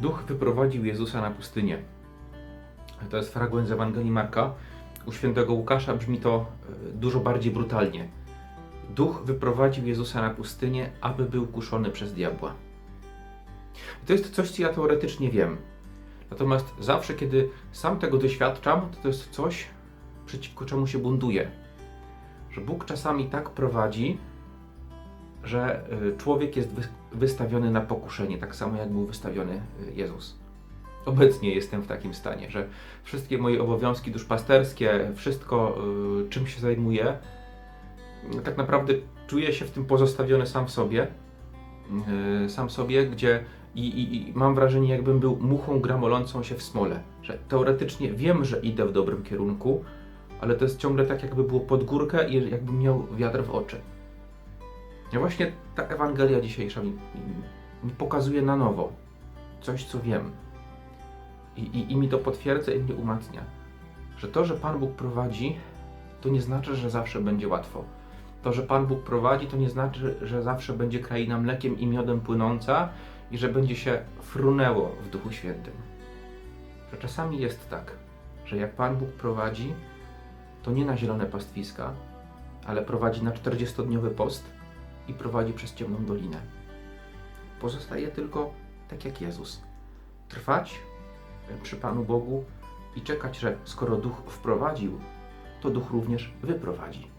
Duch wyprowadził Jezusa na pustynię. To jest fragment z Ewangelii Marka. U świętego Łukasza brzmi to e, dużo bardziej brutalnie. Duch wyprowadził Jezusa na pustynię, aby był kuszony przez diabła. I to jest coś, co ja teoretycznie wiem. Natomiast zawsze, kiedy sam tego doświadczam, to to jest coś, przeciwko czemu się buntuję. Że Bóg czasami tak prowadzi, że y, człowiek jest wy- wystawiony na pokuszenie, tak samo jak był wystawiony y, Jezus. Obecnie jestem w takim stanie, że wszystkie moje obowiązki duszpasterskie, wszystko, y, czym się zajmuję, tak naprawdę czuję się w tym pozostawiony sam sobie, y, sam sobie, gdzie i, i, i mam wrażenie, jakbym był muchą gramolącą się w smole, że teoretycznie wiem, że idę w dobrym kierunku, ale to jest ciągle tak, jakby było pod górkę i jakbym miał wiatr w oczy. Właśnie ta Ewangelia dzisiejsza mi, mi pokazuje na nowo coś, co wiem. I, i, I mi to potwierdza i mnie umacnia. Że to, że Pan Bóg prowadzi, to nie znaczy, że zawsze będzie łatwo. To, że Pan Bóg prowadzi, to nie znaczy, że zawsze będzie kraina mlekiem i miodem płynąca i że będzie się frunęło w Duchu Świętym. Że czasami jest tak, że jak Pan Bóg prowadzi, to nie na zielone pastwiska, ale prowadzi na 40-dniowy post i prowadzi przez ciemną dolinę. Pozostaje tylko tak jak Jezus. Trwać przy Panu Bogu i czekać, że skoro Duch wprowadził, to Duch również wyprowadzi.